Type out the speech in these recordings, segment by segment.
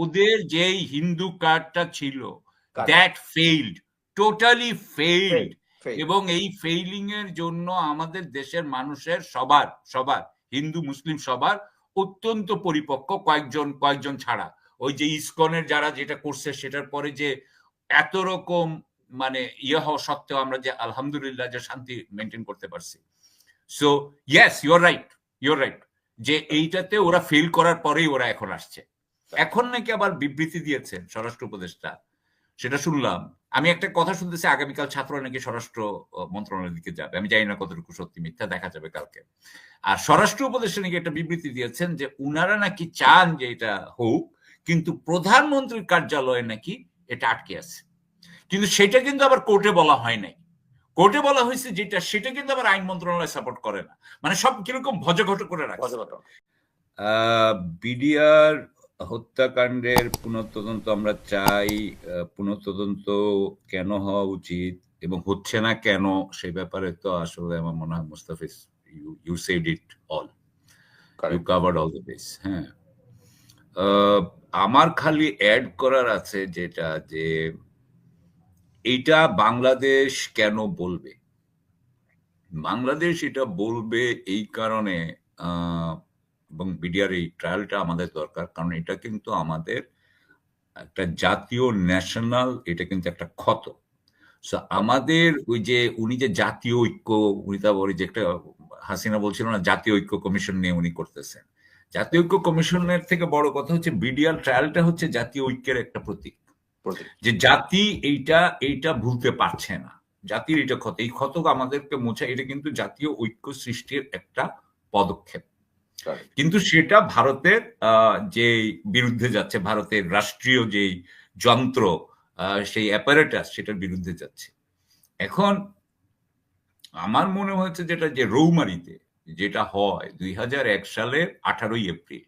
ওদের যেই হিন্দু কার্ডটা ছিল দ্যাট ফেইল্ড টোটালি ফেইল্ড এবং এই ফেইলিং এর জন্য আমাদের দেশের মানুষের সবার সবার হিন্দু মুসলিম সবার অত্যন্ত পরিপক্ক কয়েকজন কয়েকজন ছাড়া। ওই যে ইসকনের যারা যেটা করছে সেটার পরে যে এত রকম মানে ইয়ে হওয়া সত্ত্বেও আমরা যে আলহামদুলিল্লাহ যে শান্তি মেনটেন করতে পারছি। So yes you're right you're right যে এইটাতে ওরা ফেল করার পরেই ওরা এখন আসছে। এখন নাকি আবার বিবৃতি দিয়েছেন স্বরাষ্ট্র উপদেষ্টা। সেটা শুনলাম। আমি একটা কথা শুনতেছি, আগামীকাল ছাত্ররা নাকি স্বরাষ্ট্র মন্ত্রণালয়ের দিকে যাবে। আমি জানি না কতটুকু সত্যি মিথ্যা, দেখা যাবে কালকে। আর স্বরাষ্ট্র উপদেষ্টা নাকি একটা বিবৃতি দিয়েছেন যে উনারা নাকি চান যে এটা হোক, কিন্তু প্রধানমন্ত্রীর কার্যালয়ে নাকি এটা আটকে আছে। কিন্তু সেটা কিন্তু আবার কোর্টে বলা হয় নাই। কোর্টে বলা হয়েছে যেটা, সেটা কিন্তু আবার আইন মন্ত্রণালয় সাপোর্ট করে না। মানে সব কীরকম ভজঘট করে রাখে বিডিআর হত্যাকাণ্ডের পুনঃতদন্ত আমরা চাই পুনঃতদন্ত কেন হওয়া উচিত এবং হচ্ছে না কেন সেই ব্যাপারে তো আসলে আমার মনে হয় Mustafiz you said it all you covered all the base হ্যাঁ। আমার খালি অ্যাড করার আছে যেটা যে এইটা বাংলাদেশ কেন বলবে? বাংলাদেশ এটা বলবে এই কারণে এবং বিডিআর এই ট্রায়ালটা আমাদের দরকার কারণ এটা কিন্তু আমাদের একটা জাতীয় ন্যাশনাল এটা কিন্তু একটা ক্ষত। সো আমাদের ওই যে উনি যে জাতীয় ঐক্য উনি তা বলি যে একটা হাসিনা বলছিল না জাতীয় ঐক্য কমিশন নিয়ে উনি করতেছেন। জাতীয় ঐক্য কমিশনের থেকে বড় কথা হচ্ছে বিডিআর ট্রায়ালটা হচ্ছে জাতীয় ঐক্যের একটা প্রতীক। যে জাতি এইটা এইটা ভুলতে পারছে না। জাতির এটা ক্ষত। এই ক্ষত আমাদেরকে মোছা এটা কিন্তু জাতীয় ঐক্য সৃষ্টির একটা পদক্ষেপ। কিন্তু সেটা ভারতের যে বিরুদ্ধে যাচ্ছে ভারতের রাষ্ট্রীয় যেই যন্ত্র সেই অ্যাপারেটাস সেটার বিরুদ্ধে যাচ্ছে। এখন আমার মনে হয়েছে যেটা যে রৌমারিতে যেটা হয় দুই হাজার এক সালের আঠারোই এপ্রিল।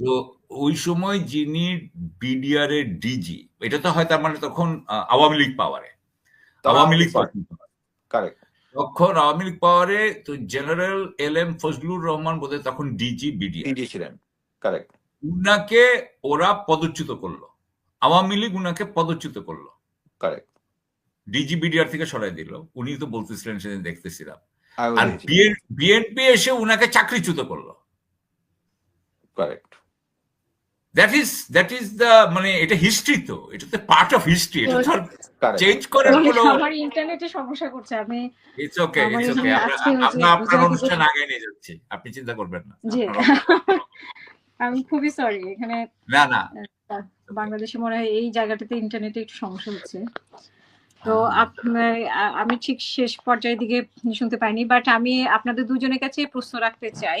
তো ওই সময় যিনি বিডিআর এর ডিজি এটা তো হয় তার মানে তখন আওয়ামী লীগ পাওয়ারে আওয়ামী লীগ তখন আওয়ামী লীগ পাওয়ারে তো general L M Fazlur Rahman বোধ তখন ডিজি বিডিআর ছিলেন কারেক্ট উনাকে ওরা পদচ্যুত করল। আওয়ামী লীগ উনাকে পদচ্যুত করল। কারেক্ট ডিজি বিডিআর থেকে সরাই দিল। উনি তো বলতেছিলেন সেদিন দেখতেছিলাম। আর বিএনপি এসে উনাকে চাকরিচ্যুত করল। Correct that is that is the মানে এটা হিস্ট্রি তো এটা তো পার্ট অফ হিস্ট্রি এটা তো চেঞ্জ করে হলো আমার ইন্টারনেটে সমস্যা করছে আমি ইটস ওকে ইটস ওকে আমরা আপনার অনুষ্ঠান আগে নিয়ে যাচ্ছি আপনি চিন্তা করবেন না। জি। আমি খুবই সরি এখানে না না। বাংলাদেশে মনে হয় এই জায়গাটাতে ইন্টারনেটে একটু সমস্যা হচ্ছে। তো আমি ঠিক শেষ পর্যায়ের দিকে শুনতে পাইনি বাট আমি আপনাদের দুজনের কাছে প্রশ্ন রাখতে চাই।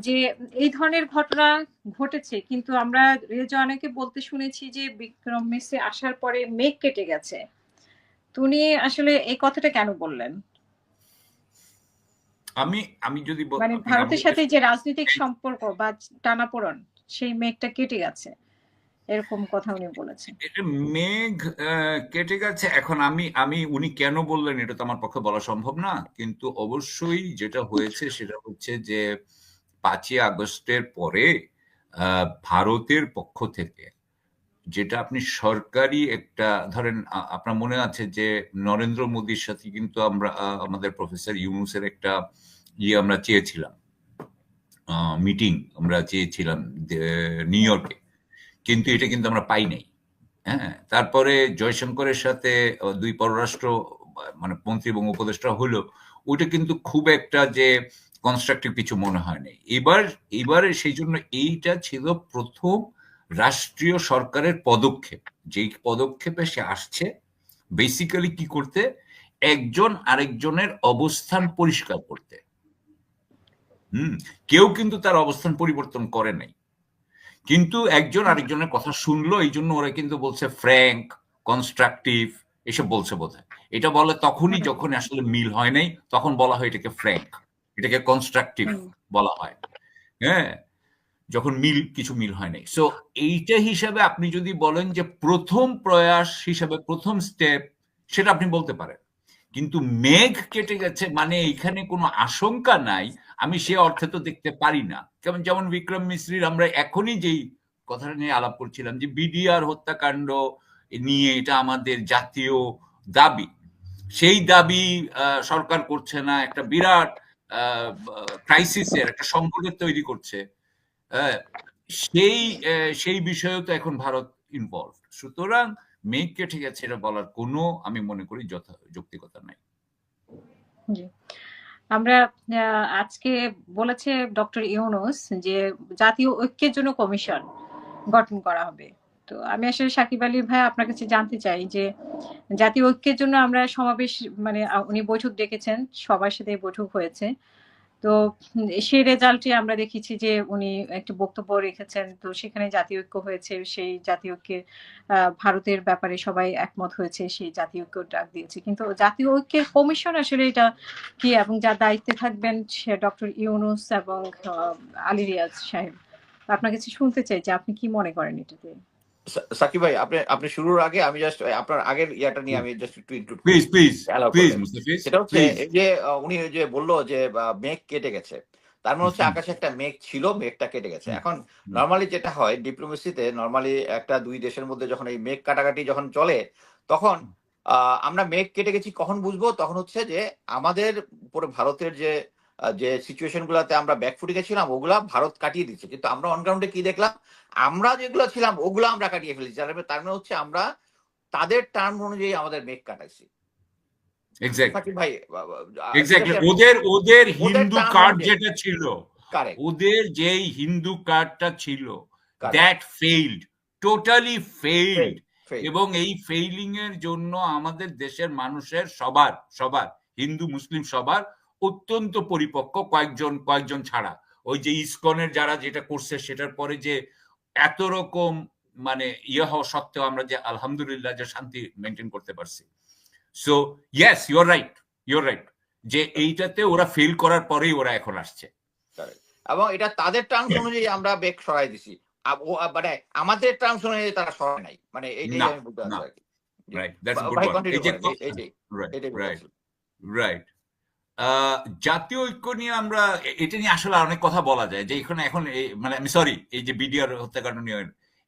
যে এই ধরনের ঘটনা ঘটেছে কিন্তু আমরা রেজওয়ানাকে বলতে শুনেছি যে বিক্রম মেসে আসার পরে মেঘ কেটে গেছে। তুমি আসলে এই কথাটা কেন বললেন? আমি আমি যদি মানে ভারতের সাথে যে রাজনৈতিক সম্পর্ক বা টানাপোড়ন সেই মেঘটা কেটে গেছে। এরকম কথা উনি বলেছেন। এটা মেঘ কেটে গেছে। এখন আমি আমি উনি কেন বললেন এটা তো আমার পক্ষে বলা সম্ভব না। কিন্তু অবশ্যই যেটা হয়েছে সেটা হচ্ছে যে পাঁচই আগস্টের পরে ভারতের পক্ষ থেকে, যেটা আপনি সরকারি একটা, ধরেন আপনার মনে আছে যে নরেন্দ্র মোদীর সাথে কিন্তু আমরা আমাদের প্রফেসর ইউনুসের একটা ইয়ে আমরা চেয়েছিলাম মিটিং আমরা চেয়েছিলাম নিউ ইয়র্কে। কিন্তু এটা কিন্তু আমরা পাই নাই হ্যাঁ? তারপরে জয়শঙ্করের সাথে দুই পররাষ্ট্র মানে মন্ত্রী এবং উপদেষ্টা হলো, ওইটা কিন্তু খুব একটা যে কনস্ট্রাকটিভ কিছু মনে হয় নাই। এবার, এবারে সেই জন্য এইটা ছিল প্রথম রাষ্ট্রীয় সরকারের পদক্ষেপ। যেই পদক্ষেপে সে আসছে বেসিক্যালি কি করতে? একজন আরেকজনের অবস্থান পরিষ্কার করতে। হুম, কেউ কিন্তু তার অবস্থান পরিবর্তন করে নাই। কিন্তু একজন আরেকজনের কথা শুনলো, এই জন্য ওরা কিন্তু বলছে ফ্র্যাঙ্ক, কনস্ট্রাকটিভ, এসব বলছে বোধ এটা বলে তখনই যখন আসলে মিল হয় নাই, তখন বলা হয় এটাকে ফ্র্যাঙ্ক। এটাকে কনস্ট্রাকটিভ বলা হয়। হ্যাঁ? যখন মিল কিছু মিল হয় নাই। সো এইটা হিসাবে আপনি যদি বলেন যে প্রথম প্রয়াস হিসাবে প্রথম স্টেপ সেটা আপনি বলতে পারেন। কিন্তু মেঘ কেটে গেছে মানে এখানে কোনো আশঙ্কা নাই আমি সে অর্থে তো দেখতে পারি না। কেমন যেমন বিক্রম মিশ্রির আমরা এখনই যেই কথাটা নিয়ে আলাপ করছিলাম যে বিডিআর হত্যাকাণ্ড নিয়ে এটা আমাদের জাতীয় দাবি। সেই দাবি আহ, সরকার করছে না একটা বিরাট ক্রাইসিসের একটা সংকটের তৈরি করছে। সেই সেই বিষয়েও তো এখন ভারত ইনভলভ সুতরাং মেঘকে ঠিক আছে, এটা বলার কোনো, আমি মনে করি, যথা, যৌক্তিকতা নাই। আমরা আজকে বলেছে ডক্টর ইউনুস যে জাতীয় ঐক্যের জন্য কমিশন গঠন করা হবে। তো আমি আসলে সাকিব আলী ভাই আপনার কাছে জানতে চাই যে জাতীয় ঐক্যের জন্য আমরা সমাবেশ মানে উনি বৈঠক ডেকেছেন, সবার সাথে বৈঠক হয়েছে। তো সেই রেজাল্টে আমরা দেখেছি যে উনি একটি বক্তব্য রেখেছেন, তো সেখানে জাতীয় ঐক্য হয়েছে, সেই জাতীয় ঐক্যে ভারতের ব্যাপারে সবাই একমত হয়েছে, সেই জাতীয় ঐক্য ডাক দিয়েছে। কিন্তু জাতীয় ঐক্যের কমিশন আসলে এটা কি এবং যার দায়িত্বে থাকবেন সে ডক্টর ইউনুস এবং আলী রিয়াজ সাহেব। আপনার কাছে শুনতে চাই যে আপনি কি মনে করেন এটাতে? সাকিব ভাই আপনি আপনি শুরুর আগে আমি জাস্ট আপনার আগের ইয়াটা নিয়ে আমি জাস্ট একটু include please please please Mustafiz সেটা হচ্ছে এই যে উনি যে বলল যে মেঘ কেটে গেছে। তার মানে হচ্ছে আকাশে একটা মেঘ ছিল মেঘটা কেটে গেছে। এখন নর্মালি যেটা হয় ডিপ্লোমেসিতে নর্মালি একটা দুই দেশের মধ্যে যখন এই মেঘ কাটাকাটি যখন চলে তখন আহ, আমরা মেঘ কেটে গেছি কখন বুঝব? তখন হচ্ছে যে আমাদের উপরে ভারতের যে যে সিচুয়েশন গুলাতে আমরা ব্যাকফুটে গেছিলাম ওগুলা ভারত কাটিয়ে দিচ্ছে। কিন্তু আমরা অনগ্রাউন্ডে কি দেখলাম? আমরা যেগুলো ছিলাম ওগুলো আমরা কাটিয়ে ফেলেছি। তার মানে- হচ্ছে আমরা তাদের টার্ম অনুযায়ী আমাদের মেঘ কাটাইছি। ভাই ওদের ওদের হিন্দু কার্ড যেটা ছিল ওদের যেই হিন্দু কার্ডটা ছিল দ্যাট ফেইল্ড টোটালি ফেইল্ড এবং এই ফেইলিং এর জন্য আমাদের দেশের মানুষের সবার সবার হিন্দু মুসলিম সবার অত্যন্ত পরিপক্ক কয়েকজন কয়েকজন ছাড়া। ওই যে ইসকনের যারা যেটা করছে সেটার পরে যে এত রকম মানে ইয়ে হওয়া সত্ত্বেও আমরা যে আলহামদুলিল্লাহ যে শান্তি মেনটেন করতে পারছি। So yes you're right you're right যে এইটাতে ওরা ফেল করার পরেই ওরা এখন আসছে। এবং এটা তাদের টার্মস অনুযায়ী আমরা বেগ সরাই দিছি। মানে আমাদের টার্মস অনুযায়ী তারা সরায় নাই। মানে এইটাই আমি কি। জি। Right that's good right right জাতীয় ঐক্য নিয়ে আমরা এটা নিয়ে আসলে অনেক কথা বলা যায় যে এখানে এখন মানে আমি সরি এই যে বিডিআর হত্যাকাণ্ড নিয়ে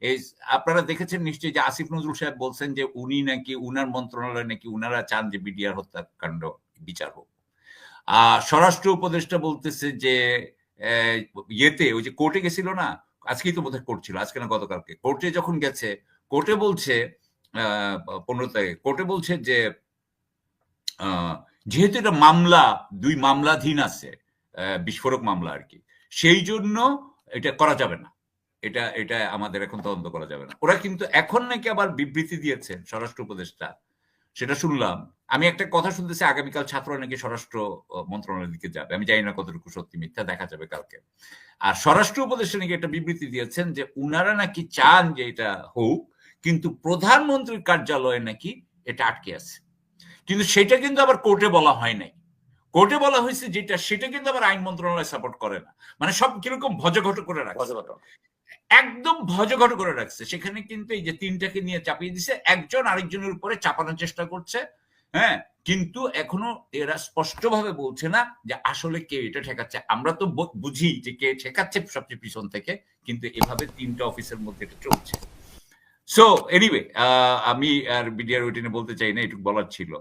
এই আপনারা দেখেছেন নিশ্চয়ই যে আসিফ নজরুল সাহেব বলছেন যে উনি নাকি উনার মন্ত্রণালয় নাকি উনারা চান যে বিডিআর হত্যাকাণ্ড বিচার হোক। আর স্বরাষ্ট্র উপদেষ্টা বলতেছে যে ইয়েতে ওই যে কোর্টে গেছিল না আজকেই তো বোধহয় কোর্ট ছিল আজকে না গতকালকে কোর্টে যখন গেছে কোর্টে বলছে আহ, পনেরো তারিখ কোর্টে বলছে যে আহ, যেহেতু এটা মামলা, দুই মামলাধীন আছে বিস্ফোরক মামলা আর কি। সেই জন্য এটা করা যাবে না। এটা এটা আমাদের এখন তদন্ত করা যাবে না। ওরা কিন্তু এখন নাকি আবার বিবৃতি দিয়েছেন স্বরাষ্ট্র উপদেষ্টা। সেটা শুনলাম। আমি একটা কথা শুনতেছি, আগামীকাল ছাত্র নাকি স্বরাষ্ট্র মন্ত্রণালয়ের দিকে যাবে। আমি জানি না কতটুকু সত্যি মিথ্যা, দেখা যাবে কালকে। আর স্বরাষ্ট্র উপদেষ্টা নাকি একটা বিবৃতি দিয়েছেন যে উনারা নাকি চান যে এটা হোক, কিন্তু প্রধানমন্ত্রীর কার্যালয়ে নাকি এটা আটকে আছে। কিন্তু সেটা কিন্তু আবার কোর্টে বলা হয় নাই। কোর্টে বলা হয়েছে যেটা সেটা কিন্তু আবার আইন মন্ত্রণালয় সাপোর্ট করে না। মানে সব কীরকম ভজঘট করে রাখছে। একদম ভজঘট করে রাখছে। সেখানে কিন্তু এই যে তিনটাকে নিয়ে চাপিয়ে দিছে একজন আরেকজনের উপরে চাপানোর চেষ্টা করছে হ্যাঁ? কিন্তু এখনও এরা স্পষ্টভাবে বলছে না যে আসলে কে এটা ঠেকাচ্ছে। আমরা তো বুঝি যে কে ঠেকাচ্ছে সবচেয়ে পিছন থেকে কিন্তু এভাবে তিনটা অফিসের মধ্যে এটা চলছে। সো এনিওয়ে আমি আর বিডিআর ওইটিনে বলতে চাই না এটুকু বলার ছিল।